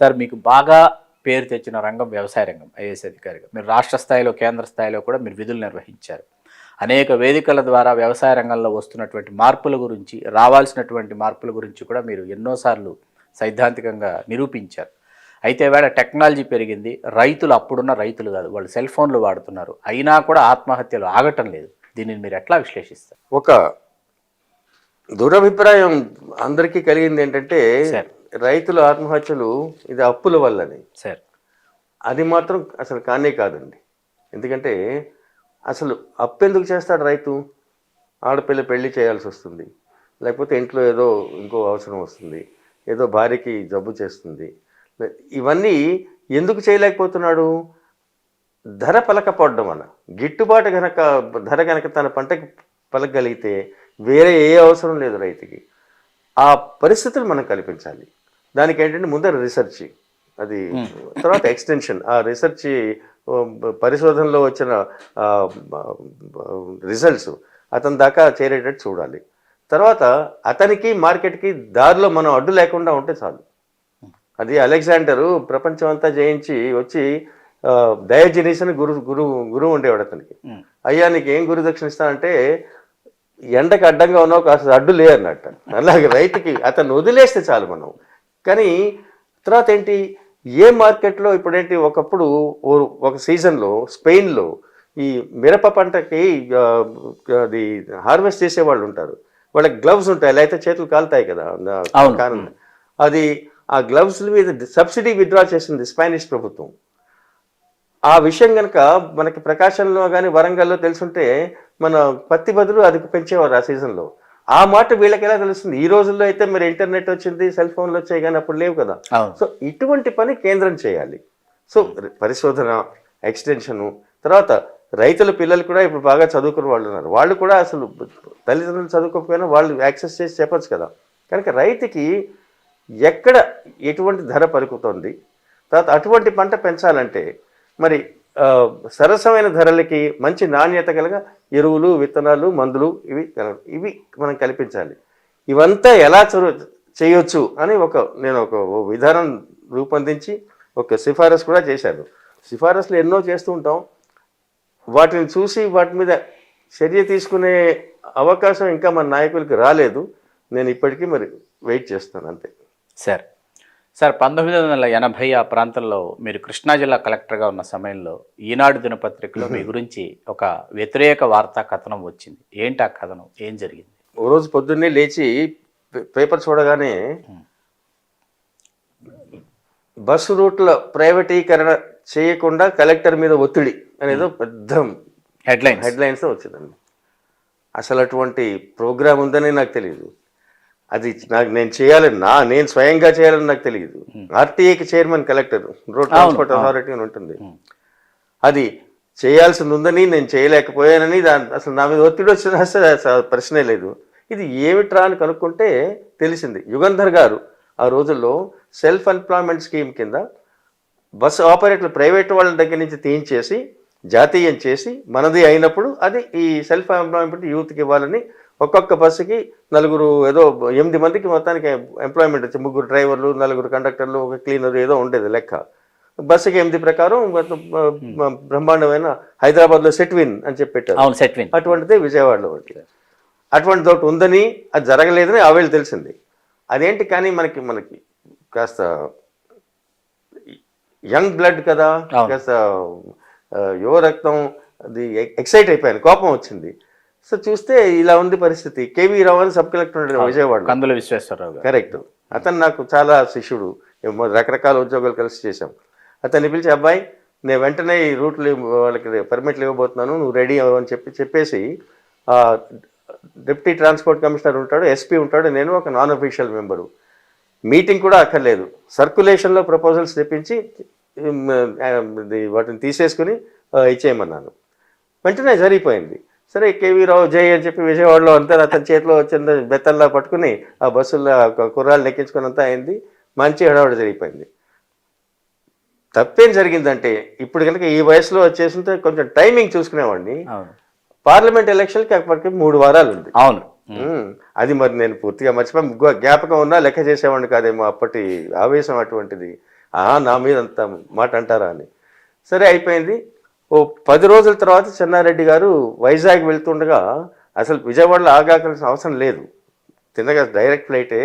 Sir మీకు బాగా పేరు తెచ్చిన రంగం వ్యవసాయ రంగం ఐఏఎస్ అధికారిగా. మీరు రాష్ట్ర స్థాయిలో కేంద్ర స్థాయిలో కూడా మీరు విధులు నిర్వహించారు. అనేక వేదికల ద్వారా వ్యవసాయ రంగంలో వస్తున్నటువంటి మార్పుల గురించి రావాల్సినటువంటి మార్పుల గురించి కూడా మీరు ఎన్నోసార్లు సైద్ధాంతికంగా నిరూపించారు. అయితే వేళ టెక్నాలజీ పెరిగింది. రైతులు అప్పుడున్న రైతులు కాదు వాళ్ళు సెల్ ఫోన్లు వాడుతున్నారు. అయినా కూడా ఆత్మహత్యలు ఆగటం లేదు. దీనిని మీరు ఎట్లా విశ్లేషిస్తారు? ఒక దురభిప్రాయం అందరికీ కలిగింది ఏంటంటే సార్. రైతుల ఆత్మహత్యలు ఇది అప్పుల వల్లని. సార్. అది మాత్రం అసలు కానే కాదండి. ఎందుకంటే అసలు అప్పు ఎందుకు చేస్తాడు రైతు? ఆడపిల్ల పెళ్ళి చేయాల్సి వస్తుంది. లేకపోతే ఇంట్లో ఏదో ఇంకో అవసరం వస్తుంది. ఏదో భార్యకి జబ్బు చేస్తుంది. ఇవన్నీ ఎందుకు చేయలేకపోతున్నాడు? ధర పలకపోవడం వల్ల గిట్టుబాటు గనక ధర గనక తన పంటకి పలకగలిగితే వేరే ఏ అవసరం లేదు రైతుకి. ఆ పరిస్థితులు మనం కల్పించాలి. దానికి ఏంటంటే ముందర రీసెర్చ్ అది తర్వాత ఎక్స్టెన్షన్ ఆ రీసెర్చ్ పరిశోధనలో వచ్చిన రిజల్ట్స్ అతని దాకా చేరేటట్టు చూడాలి. తర్వాత అతనికి మార్కెట్కి దారిలో మనం అడ్డు లేకుండా ఉంటే చాలు. అది అలెగ్జాండరు ప్రపంచం అంతా జయించి వచ్చి డయోజనీస్ అని గురు గురువు గురువు ఉండేవాడు అతనికి. అయ్యా నీకు ఏం గురు దక్షిణ ఇస్తానంటే ఎండకు అడ్డంగా ఉన్నావు కాస్త అడ్డు లే అన్నట్టు. అలాగే రైతుకి అతను వదిలేస్తే చాలు మనం. కానీ తర్వాత ఏంటి ఏ మార్కెట్లో ఇప్పుడేంటి ఒకప్పుడు ఒక సీజన్లో స్పెయిన్లో ఈ మిరప పంటకి అది హార్వెస్ట్ చేసే వాళ్ళు ఉంటారు. వాళ్ళకి గ్లవ్స్ ఉంటాయి లేకపోతే చేతులు కాలుతాయి కదా. కారణం. అది ఆ గ్లవ్స్ మీద సబ్సిడీ విత్డ్రా చేసింది స్పానిష్ ప్రభుత్వం. ఆ విషయం కనుక మనకి ప్రకాశంలో కానీ వరంగల్లో తెలుసుంటే మన పత్తి బదులు అది పెంచేవారు ఆ సీజన్లో. ఆ మాట వీళ్ళకి ఎలా తెలుస్తుంది? ఈ రోజుల్లో అయితే మరి ఇంటర్నెట్ వచ్చింది సెల్ ఫోన్లు వచ్చాయి కానీ అప్పుడు లేవు కదా. సో ఇటువంటి పని కేంద్రం చేయాలి. సో పరిశోధన ఎక్స్టెన్షను తర్వాత రైతుల పిల్లలు కూడా ఇప్పుడు బాగా చదువుకున్న వాళ్ళు ఉన్నారు. వాళ్ళు కూడా అసలు తల్లిదండ్రులు చదువుకోకపోయినా వాళ్ళు యాక్సెస్ చేసి చెప్పొచ్చు కదా. కనుక రైతుకి ఎక్కడ ఎటువంటి ధర పలుకుతుంది తర్వాత అటువంటి పంట పెంచాలంటే మరి సరసమైన ధరలకి మంచి నాణ్యత కలిగ ఎరువులు విత్తనాలు మందులు ఇవి కల- ఇవి మనం కల్పించాలి. ఇవంతా ఎలా చొరవ చేయొచ్చు అని ఒక నేను ఒక విధానం రూపొందించి ఒక సిఫారసు కూడా చేశాను. సిఫారసులు ఎన్నో చేస్తూ ఉంటాం. వాటిని చూసి వాటి మీద చర్య తీసుకునే అవకాశం ఇంకా మన నాయకులకి రాలేదు. నేను ఇప్పటికీ మరి వెయిట్ చేస్తాను అంతే. సార్ సార్ పంతొమ్మిది వందల ఎనభై ఆ ప్రాంతంలో మీరు కృష్ణా జిల్లా కలెక్టర్గా ఉన్న సమయంలో ఈనాడు దినపత్రికలో మీ గురించి ఒక వ్యతిరేక వార్తా కథనం వచ్చింది. ఏంటి ఆ కథనం? ఏం జరిగింది? ఓ రోజు పొద్దున్నే లేచి పేపర్ చూడగానే బస్సు రూట్ల ప్రైవేటీకరణ చేయకుండా కలెక్టర్ మీద ఒత్తిడి అనేదో పెద్ద హెడ్లైన్స్. హెడ్లైన్స్ వచ్చిందండి. అసలు అటువంటి ప్రోగ్రామ్ ఉందని నాకు తెలియదు అది నాకు నేను చేయాలని నా నేను స్వయంగా చేయాలని నాకు తెలియదు. ఆర్టీఏకి chairman collector road transport authority అని ఉంటుంది. అది చేయాల్సింది ఉందని నేను చేయలేకపోయానని దాని అసలు నా మీద ఒత్తిడి వచ్చిన ప్రశ్నే లేదు. ఇది ఏమిట్రా అని కనుక్కుంటే తెలిసింది. యుగంధర్ గారు ఆ రోజుల్లో సెల్ఫ్ ఎంప్లాయ్మెంట్ స్కీమ్ కింద బస్సు ఆపరేటర్లు ప్రైవేట్ వాళ్ళ దగ్గర నుంచి తీయించేసి జాతీయం చేసి మనది అయినప్పుడు అది ఈ సెల్ఫ్ ఎంప్లాయ్మెంట్ యూత్కి ఇవ్వాలని ఒక్కొక్క బస్సుకి నలుగురు ఏదో ఎనిమిది మందికి మొత్తానికి ఎంప్లాయ్మెంట్ వచ్చి ముగ్గురు డ్రైవర్లు నలుగురు కండక్టర్లు ఒక క్లీనర్ ఏదో ఉండేది లెక్క. బస్సుకి ఎనిమిది ప్రకారం ఆ, బ్రహ్మాండమైన హైదరాబాద్లో సెట్విన్ అని చెప్పి పెట్టారు సెట్విన్ అటువంటిది విజయవాడలో ఒకటి అటువంటి ఒకటి ఉందని అది జరగలేదని ఆవేళ తెలిసింది. అదేంటి కానీ మనకి మనకి కాస్త యంగ్ బ్లడ్ కదా. కాస్త యువ రక్తం అది ఎక్సైట్ అయిపోయాను కోపం వచ్చింది. సో చూస్తే ఇలా ఉంది పరిస్థితి. కేవీ రావు అని సబ్ కలెక్టర్ ఉండేది విజయవాడలో కందుల విశ్వేశ్వరరావు కరెక్ట్. అతను నాకు చాలా శిష్యుడు. రకరకాల ఉద్యోగాలు కలిసి చేశాం. అతన్ని పిలిచి అబ్బాయి నేను వెంటనే ఈ రూట్లు వాళ్ళకి పర్మిట్లు ఇవ్వబోతున్నాను నువ్వు రెడీ అవ్వు అని చెప్పి చెప్పేసి డిప్యూటీ ట్రాన్స్పోర్ట్ కమిషనర్ ఉంటాడు ఎస్పీ ఉంటాడు నేను ఒక నాన్ అఫీషియల్ మెంబరు. మీటింగ్ కూడా అక్కర్లేదు. సర్క్యులేషన్లో ప్రపోజల్స్ తెప్పించి వాటిని తీసేసుకుని ఇచ్చేయమన్నాను. వెంటనే జరిగిపోయింది. సరే కేవీ రావు జై అని చెప్పి విజయవాడలో అంతా అతని చేతిలో చిన్న బెత్తల్లా పట్టుకుని ఆ బస్సుల్లో ఆ కుర్రాళ్ళు ఎక్కించుకుని అంతా అయింది. మంచి హడావుడి జరిగిపోయింది. తప్పేం జరిగిందంటే ఇప్పుడు కనుక ఈ వయసులో వచ్చేసింటే కొంచెం టైమింగ్ చూసుకునేవాడిని. పార్లమెంట్ ఎలక్షన్కి అప్పటికి మూడు వారాలు ఉంది అవును అది మరి నేను పూర్తిగా మర్చిపోయి జ్ఞాపకం ఉన్నా లెక్క చేసేవాడిని కాదేమో అప్పటి ఆవేశం అటువంటిది. ఆ నా మీద అంత మాట అంటారా అని. సరే అయిపోయింది. ఓ పది రోజుల తర్వాత చెన్నారెడ్డి గారు వైజాగ్ వెళ్తుండగా అసలు విజయవాడలో ఆగాల్సిన అవసరం లేదు. తిన్నగా డైరెక్ట్ ఫ్లైటే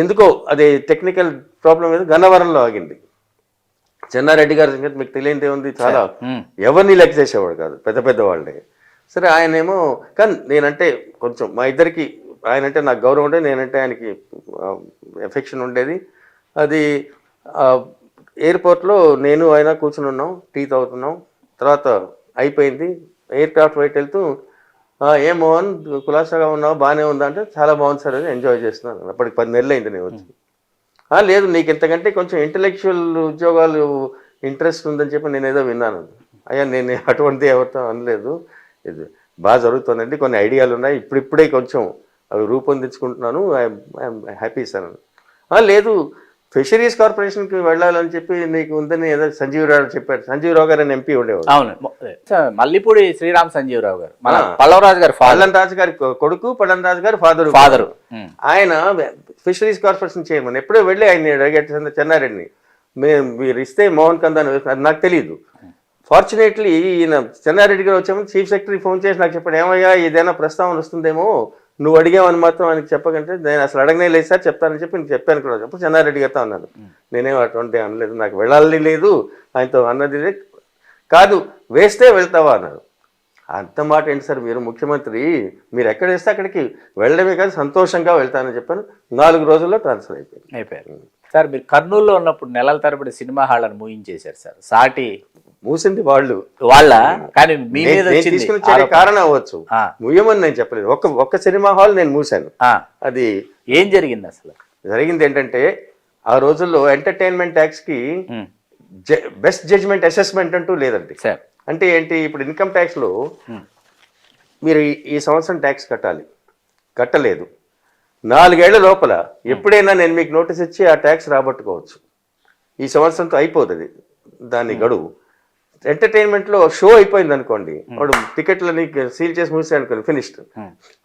ఎందుకో అది టెక్నికల్ ప్రాబ్లం మీద గన్నవరంలో ఆగింది. చెన్నారెడ్డి గారి సంగతి మీకు తెలియనిదే ఉంది చాలా. ఎవరిని లెక్క చేసేవాడు కాదు పెద్ద పెద్ద వాళ్ళని సరే ఆయనేమో కానీ నేనంటే కొంచెం మా ఇద్దరికి ఆయన అంటే నాకు గౌరవం ఉండే నేనంటే ఆయనకి ఎఫెక్షన్ ఉండేది. అది ఎయిర్పోర్ట్లో నేను ఆయన కూర్చుని ఉన్నాం టీ తాగుతున్నాం. తర్వాత అయిపోయింది. ఎయిర్ క్రాఫ్ట్ వైట్ వెళ్తూ "ఆ, ఏం మోహన్ కులాసాగా ఉన్నావు? బాగానే ఉందా? అంటే చాలా బాగుంది సార్ అది ఎంజాయ్ చేస్తున్నాను. అప్పటికి పది నెలలు అయింది నేను వచ్చి. "ఆ, లేదు నీకు ఇంతకంటే కొంచెం ఇంటలెక్చువల్ ఉద్యోగాలు ఇంట్రెస్ట్ ఉందని చెప్పి నేను ఏదో విన్నాను. అయ్యా నేను అటువంటిది ఎవరితో అనలేదు. ఇది బాగా జరుగుతుందండి. కొన్ని ఐడియాలు ఉన్నాయి. ఇప్పుడిప్పుడే కొంచెం అవి రూపొందించుకుంటున్నాను. I'm happy sir. అని "ఆ, లేదు ఫిషరీస్ కార్పొరేషన్కి వెళ్ళాలని చెప్పి నీకు ఉందని ఏదో సంజీవరావు చెప్పాడు సంజీవరావు గారు అని ఎంపీ ఉండేవాడు. అవును. మల్లిపూడి శ్రీరామ్ సంజీవరావు గారు. మన. పల్లవరాజు గారు పల్లన్ రాజు గారి కొడుకు పల్లన్ రాజు గారి ఫాదర్ ఫాదరు ఆయన ఫిషరీస్ కార్పొరేషన్ చైర్మన్. ఎప్పుడో వెళ్ళి ఆయన చెన్నారెడ్డిని మేము మీరు ఇస్తే మోహన్ కందాన్ నాకు తెలియదు ఫార్చునేట్లీ ఈయన చెన్నారెడ్డి గారు వచ్చాము చీఫ్ సెక్రటరీ ఫోన్ చేసి నాకు చెప్పాడు. ఏమయ్యా ఏదైనా ప్రస్తావన వస్తుందేమో నువ్వు అడిగావని మాత్రం ఆయనకి చెప్పకంటే నేను అసలు అడగనే లేదు సార్ చెప్తానని చెప్పి నేను చెప్పాను కూడా. అప్పుడు చెన్నారెడ్డి గారితో అన్నాను నేనేం అటువంటి అనలేదు నాకు వెళ్ళాలని లేదు ఆయనతో అన్నది. కాదు వేస్తే వెళ్తావా అన్నారు అంత మాట ఏంటి సార్ మీరు ముఖ్యమంత్రి మీరు ఎక్కడ వేస్తే అక్కడికి వెళ్ళడమే కాదు సంతోషంగా వెళ్తానని చెప్పాను. నాలుగు రోజుల్లో ట్రాన్స్ఫర్ అయిపోయింది. అయిపోయారు. సార్ మీరు కర్నూలులో ఉన్నప్పుడు నెలల తరబడి సినిమా హాళ్ళని మూయించేశారు సార్. సాటి మూసింది వాళ్ళు. వాళ్ళ? కానీ మీ మీద తీసుకుని. కారణం అవ్వచ్చు ముయ్యమని నేను చెప్పలేదు. ఒక్క ఒక్క సినిమా హాల్ నేను మూసాను. అది ఏం జరిగింది అసలు? జరిగింది ఏంటంటే ఆ రోజుల్లో ఎంటర్టైన్మెంట్ ట్యాక్స్కి బెస్ట్ జడ్జ్మెంట్ అసెస్మెంట్ అంటూ లేదండి. అంటే ఏంటి ఇప్పుడు ఇన్కమ్ ట్యాక్స్లో మీరు ఈ- ఈ సంవత్సరం ట్యాక్స్ కట్టాలి. కట్టలేదు. నాలుగేళ్ళ లోపల ఎప్పుడైనా నేను మీకు నోటీస్ ఇచ్చి ఆ ట్యాక్స్ రాబట్టుకోవచ్చు. ఈ సంవత్సరంతో అయిపోతుంది దాని గడువు. ఎంటర్టైన్మెంట్లో షో అయిపోయింది అనుకోండి. వాడు టికెట్లని సీల్ చేసి మూసే అనుకోండి ఫినిష్డ్.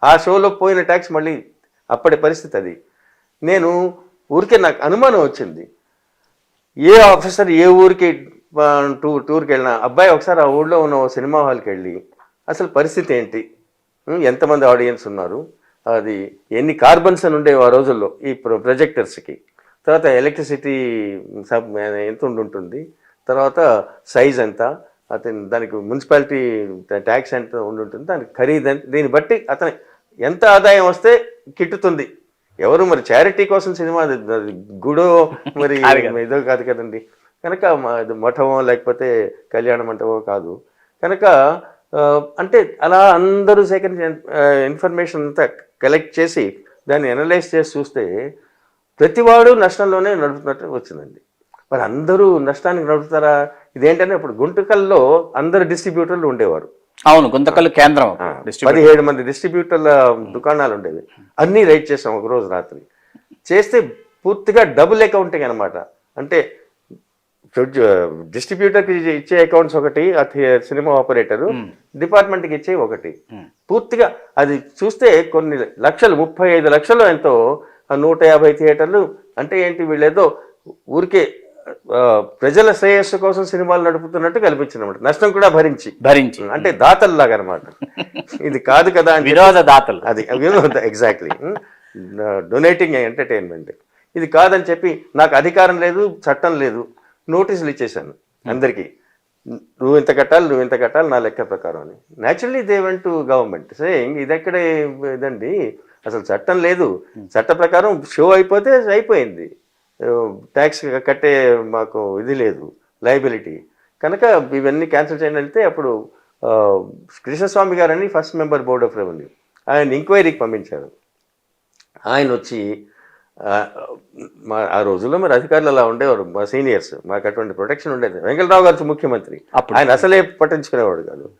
ఆ షోలో పోయిన ట్యాక్స్ మళ్ళీ అప్పటి పరిస్థితి అది. నేను ఊరికే నాకు అనుమానం వచ్చింది. ఏ ఆఫీసర్ ఏ ఊరికి టూ టూర్కి వెళ్ళినా అబ్బాయి ఒకసారి ఆ ఊళ్ళో ఉన్న సినిమా హాల్కి వెళ్ళి అసలు పరిస్థితి ఏంటి? ఎంతమంది ఆడియన్స్ ఉన్నారు? అది ఎన్ని కార్బన్స్ అని ఉండేవి ఆ రోజుల్లో ఈ ప్రొ ప్రొజెక్టర్స్కి. తర్వాత ఎలక్ట్రిసిటీ సబ్ ఎంత ఉండుంటుంది? తర్వాత సైజ్ ఎంత అతని దానికి మున్సిపాలిటీ ట్యాక్స్ ఎంత ఉండుంటుంది దానికి ఖరీదు ఎంత దీన్ని బట్టి అతని ఎంత ఆదాయం వస్తే కిట్టుతుంది. ఎవరు మరి చారిటీ కోసం సినిమా గుడో మరి ఏదో కాదు కదండి. కనుక మఠమో లేకపోతే కళ్యాణ మంటపమో కాదు. కనుక అంటే అలా అందరూ సేకరించిన ఇన్ఫర్మేషన్ అంతా కలెక్ట్ చేసి దాన్ని అనలైజ్ చేసి చూస్తే ప్రతివాడు నష్టంలోనే నడుపుతున్నట్టు వచ్చిందండి. మరి అందరూ నష్టానికి నడుపుతారా? ఇదేంటంటే ఇప్పుడు గుంటకల్లో అందరు డిస్ట్రిబ్యూటర్లు ఉండేవారు. అవును గుంతకల్లు కేంద్రం పదిహేడు మంది డిస్ట్రిబ్యూటర్ల దుకాణాలు ఉండేవి. అన్నీ రైట్ చేసాం ఒక రోజు రాత్రి. చేస్తే పూర్తిగా డబుల్ అకౌంటింగ్ అనమాట అంటే డిస్ట్రిబ్యూటర్కి ఇచ్చే అకౌంట్స్ ఒకటి సినిమా ఆపరేటరు డిపార్ట్మెంట్కి ఇచ్చే ఒకటి. పూర్తిగా అది చూస్తే కొన్ని లక్షలు ముప్పై ఐదు లక్షలు ఎంతో నూట యాభై థియేటర్లు. అంటే ఏంటి వీళ్ళేదో ఊరికే ప్రజల శ్రేయస్సు కోసం సినిమాలు నడుపుతున్నట్టు కల్పించింది అనమాట నష్టం కూడా భరించి. భరించి అంటే దాతల్లాగా అనమాట ఇది కాదు కదా వినోద దాతలు. అది ఎగ్జాక్ట్లీ డొనేటింగ్ ఎంటర్టైన్మెంట్ ఇది కాదని చెప్పి నాకు అధికారం లేదు చట్టం లేదు నోటీసులు ఇచ్చేసాను అందరికీ. నువ్వు ఇంత కట్టాలి నువ్వు ఇంత కట్టాలి నా లెక్క ప్రకారం అని. Naturally they went to government saying ఇది ఎక్కడ ఇదండి? అసలు చట్టం లేదు. చట్ట ప్రకారం షో అయిపోతే అయిపోయింది. ట్యాక్స్ కట్టే మాకు ఇది లేదు లయబిలిటీ. కనుక ఇవన్నీ క్యాన్సిల్ చేయని వెళ్తే అప్పుడు కృష్ణస్వామి గారని first member board of revenue ఆయన ఎంక్వైరీకి పంపించారు. ఆయన వచ్చి మా ఆ రోజుల్లో మరి అధికారులు అలా ఉండేవారు మా సీనియర్స్ మాకు అటువంటి ప్రొటెక్షన్ ఉండేది. వెంకటరావు గారు ముఖ్యమంత్రి. అప్పుడు. ఆయన అసలే పట్టించుకునేవాడు కాదు.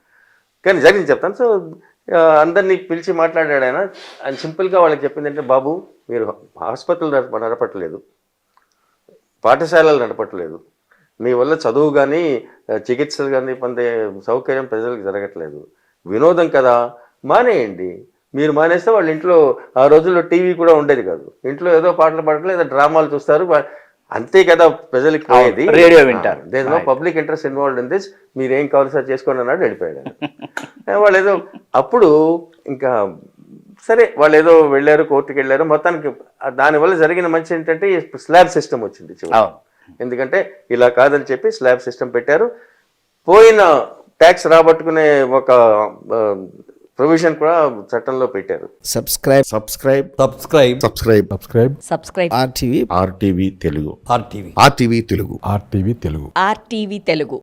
కానీ జరిగింది చెప్తాను. సో అందరినీ పిలిచి మాట్లాడాడు ఆయన. ఆయన సింపుల్గా వాళ్ళకి చెప్పింది అంటే బాబు మీరు ఆసుపత్రులు నడప- నడపట్లేదు. పాఠశాలలు నడపట్లేదు. మీ వల్ల చదువు కానీ చికిత్సలు కానీ పొందే సౌకర్యం ప్రజలకు జరగట్లేదు. వినోదం కదా? మానేయండి. మీరు మానేస్తే వాళ్ళ ఇంట్లో ఆ రోజుల్లో టీవీ కూడా ఉండేది కాదు. ఇంట్లో ఏదో పాటలు పాడట్లేదు ఏదో డ్రామాలు చూస్తారు. అంతే కదా ప్రజలకు పోయేది? రేడియో వింటారు. There no public interest involved in this మీరు ఏం కావాలి సార్? చేసుకోండి అన్నాడు వెళ్ళిపోయాడు. వాళ్ళు ఏదో అప్పుడు ఇంకా సరే వాళ్ళు ఏదో వెళ్ళారు కోర్టుకి వెళ్ళారు మొత్తానికి దానివల్ల జరిగిన మంచి ఏంటంటే స్లాబ్ సిస్టమ్ వచ్చింది చివరికి. అవును. ఎందుకంటే ఇలా కాదని చెప్పి స్లాబ్ సిస్టమ్ పెట్టారు. పోయిన ట్యాక్స్ రాబట్టుకునే ఒక ప్రొవిజన్ కూడా చట్టంలో పెట్టారు. subscribe subscribe. Subscribe. Subscribe. Subscribe. Subscribe. RTV RTV Telugu. RTV. RTV Telugu. RTV Telugu. RTV Telugu.